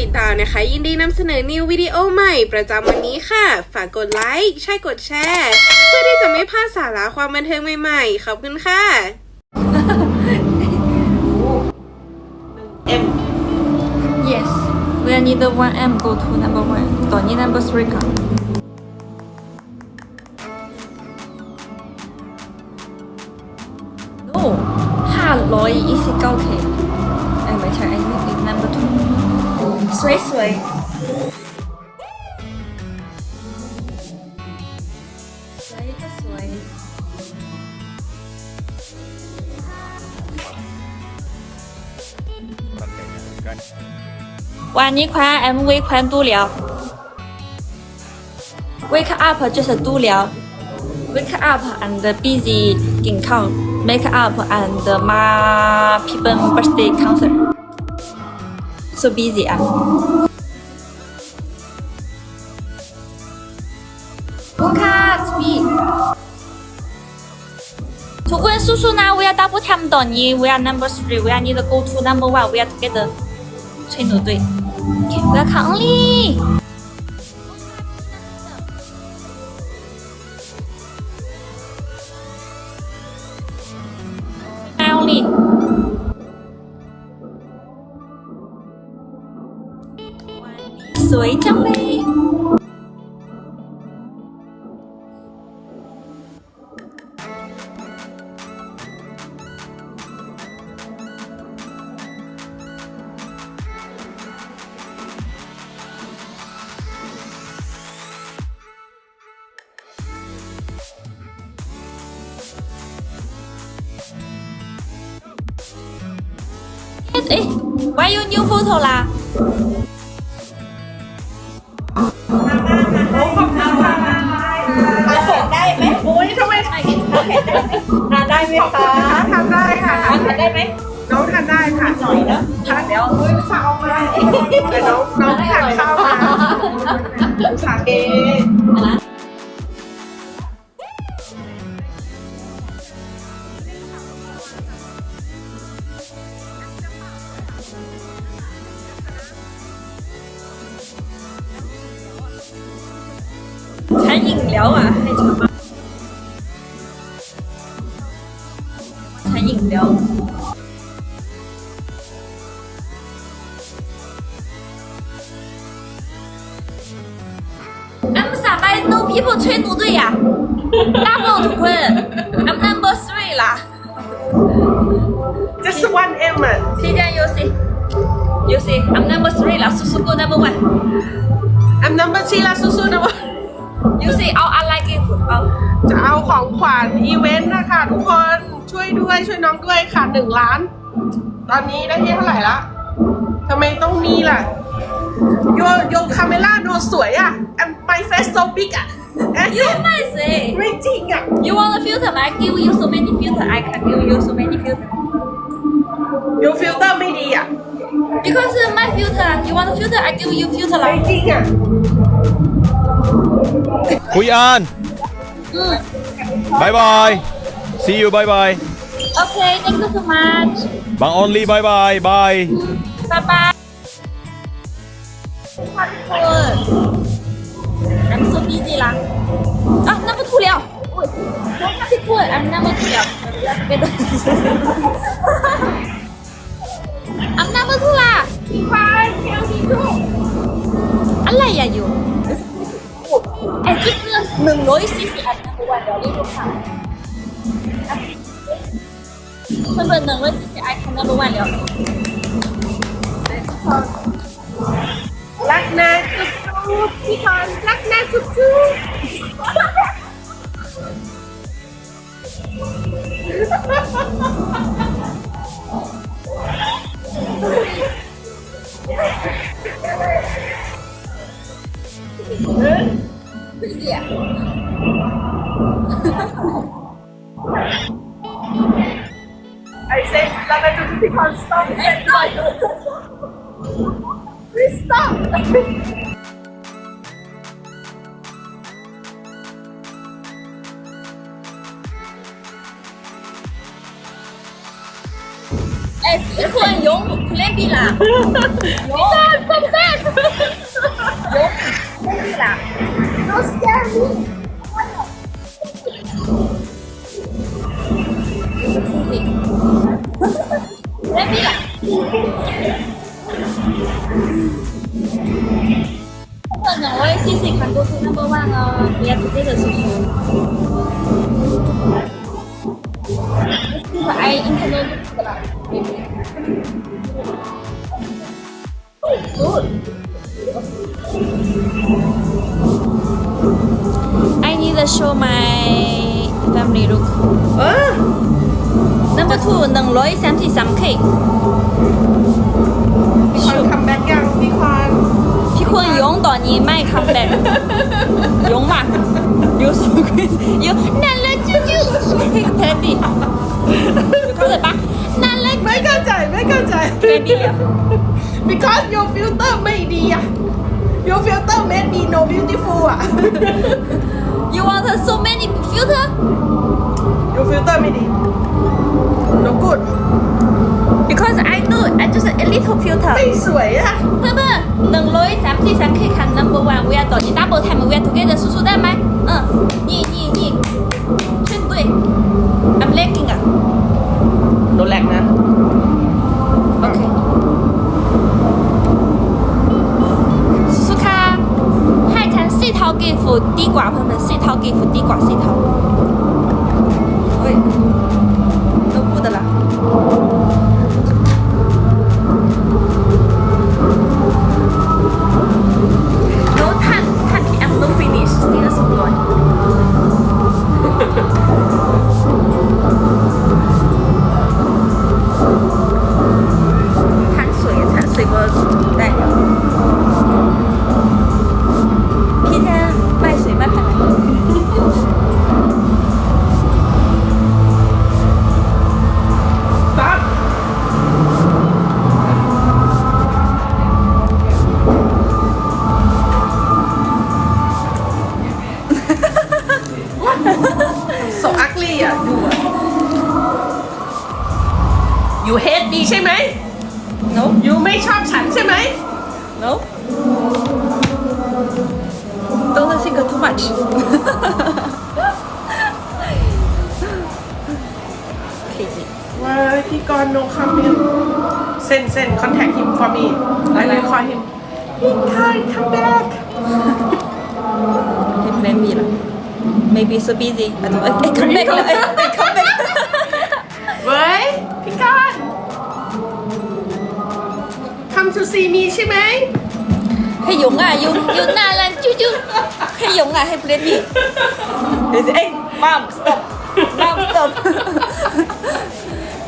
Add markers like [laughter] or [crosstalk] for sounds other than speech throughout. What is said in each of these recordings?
ติดตามนะคะ ยินดีนำเสนอนิววิดีโอใหม่ประจำวันนี้ค่ะ ฝากกดไลค์ใช่กดแชร์ เพื่อที่จะไม่พลาดสาระความบันเทิงใหม่ๆ ขอบคุณค่ะ Yes. We need the one M go to number one. Don't need number three come. No. ห้าร้อยยี่สิบเก้า K สวยสวยสวยก็สวยวันนี้ควา MV ควานตู้แล้ว Wake up 就是ตู้แล้ว Wake up and busy กินข้าว Make up and my people birthday concert so busy ah. Tukun Susu now we are double time done. We are number three. We are need to go to number one. We are together. 吹牛队。Okay, we are currently. เอ๊ะ why you new photo ล่ะได้ไหมโอ้ยทำไมทานได้ไหมคะทำได้ค่ะทานได้ไหมน้องทานได้ค่ะหน่อยเนอะทานเดี๋ยวเฮ้ยสาวมาแต่น้องน้องทานข้าวมาสาเกใ I'm 傻白 no people 吹奴队呀，double ทุกคน I'm number three 啦。 just one M อ่ะ 现在有谁？有谁？I'm number three 啦，叔叔 go number one。 I'm number ชีลาสู้ๆนะว่า 有谁？เอาอะไรกินเอา จะเอาของขวัญอีเวนต์นะคะทุกคน ช่วยด้วยช่วยน้องด้วยค่ะหนึ่งล้าน ตอนนี้ได้ที่เท่าไหร่ละทำไมต้องมีล่ะ โยโยคาเมล่าโนสวยอะ and my face so big อะเอ๊ะ You ไม่สิไม่จริงอะ You want a filter? I give you so many filter. I can give you so many filter. โยฟิลเตอร์ไม่ดีอะ Because my filter, you want a filter? I give you filter ไม่ lah. จริงอะคุยอาน Mm. บายบาย See you. Bye bye. Okay, thank you so much. Bang only. Bye bye. Bye. Bye bye. ทุกคนน้ำซุปนี่ดีละอะน้ำมันถูกแล้วอ้ยน้ำมันถูกอันน้ำมันถูกแล้วเป็นอันน้ำมันถูกละอะไรอ่าอยู่ไอ้ที่เพื่อนหนึ่งร้อยสี่สิบอันนะวันเดี๋ยวรีบไปค่ะ เพื่อนๆหนึ่งร้อยสี่สิบอันนะวันเดี๋ยวรักนะจุ๊บจุ๊บพี่พรรักนะจุ๊บจุ๊บ please stop 哎，ทุกคนยงเพลงปีละยงผม Good. I need to show my family look. Oh. Number two, 133 cake. พี่คอนคัมแบ็กยังพี่คอนพี่ควรยงตอนนี้ไม่คัมแบ็กยงมากยูสุกินยูนั่นเลยจูจูเทดดี้เข้าใจปะนั่นเลยไม่เข้าใจไม่เข้าใจเทดดี้ because your filter ไม่ดีอะ your filter made me no beautiful อะ [laughs] You want so many filter? your filter ไม่ดี no good Because I know I just a little filter. ไม่สวยอะ เพื่อนๆหนึ่งร้อยสามสิบสาม K คัน number one 我要ต่อนี้ double time 我要 together สู้ๆได้ไหมเ 给付低挂喷友们，谁掏给付低挂谁掏。ายพี่กรณ์ no comment เส้นเส้น contact him for me I will call him he can't come back He blame me lah. Maybe so busy. I don't. I, I come back lah. I, I come back. เว้ยพี่กรณ์ come to see me ใช่ไหม ให้หยงอะหยงหยงน่ารักจุ๊จุ๊ให้หยงอะให้ blame me. They say, hey, mom, stop. Mom, stop.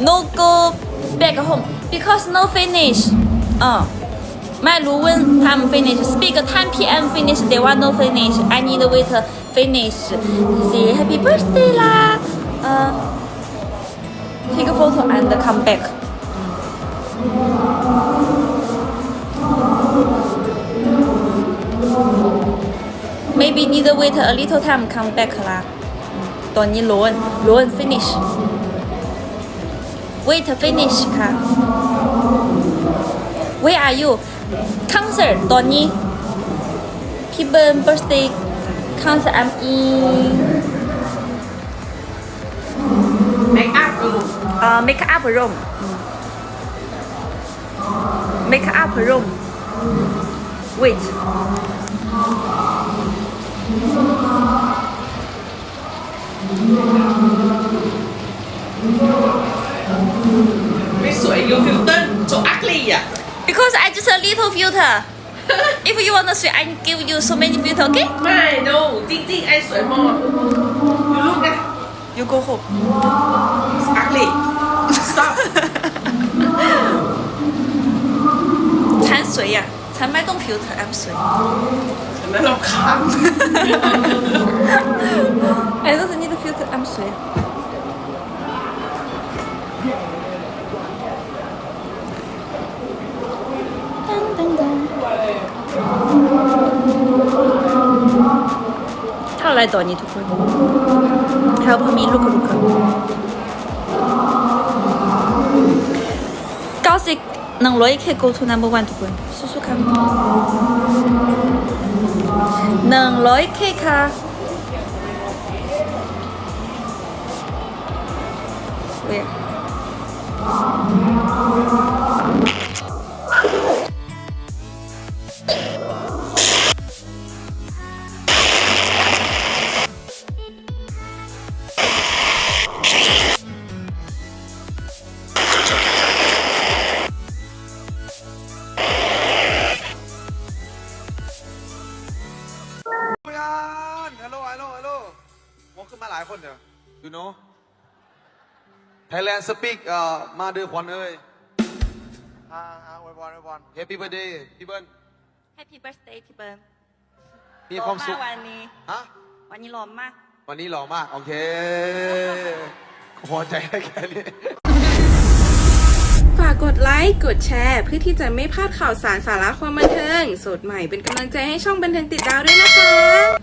no go back home. Because no finish. Uh, 嗯，麦卢问他们 finish speak 10 p.m. finish. They want no finish. I need wait finish. Say happy birthday uh, take a photo and come back. Maybe need wait a little time come back 啦，等你罗恩罗恩 finish。wait finish ค่ะ where are you concert ตอนนี้พี่เบิร์น birthday concert I'm in make up ลูก uh, make up room make up room wait ไม่ สวย your filter so ugly อะ because I just a little filter if you want to see I give you so many filter okay ไม่ no จริงๆไอสวยมาก you look at you go home it's ugly stop ฉันสวยอะฉันไม่ต้อง filter I'm สวยฉันนั้นเราข I don't need filter I'm ส เท่าไรต่อนี้ทุกคน Help me look look เก้าสิบหนึ่งร้อยแค่ go to number one ทุก Thailand speak เอ่อมาเดือขวัญเอ้ยอ่าอ่าอวยพรอวยพร Happy birthday พี่เบิ้ล Happy birthday พี่เบิร์นมีความสุขวันนี้ ฮะ วันนี้ร้อนมาก วันนี้หล่อมาก โอเคพอใจได้แค่นี้ ฝากกดไลค์ กดแชร์ เพื่อที่จะไม่พลาดข่าวสารสาระความบันเทิง สดใหม่เป็นกำลังใจให้ช่องบันเทิงติดดาวด้วยนะคะ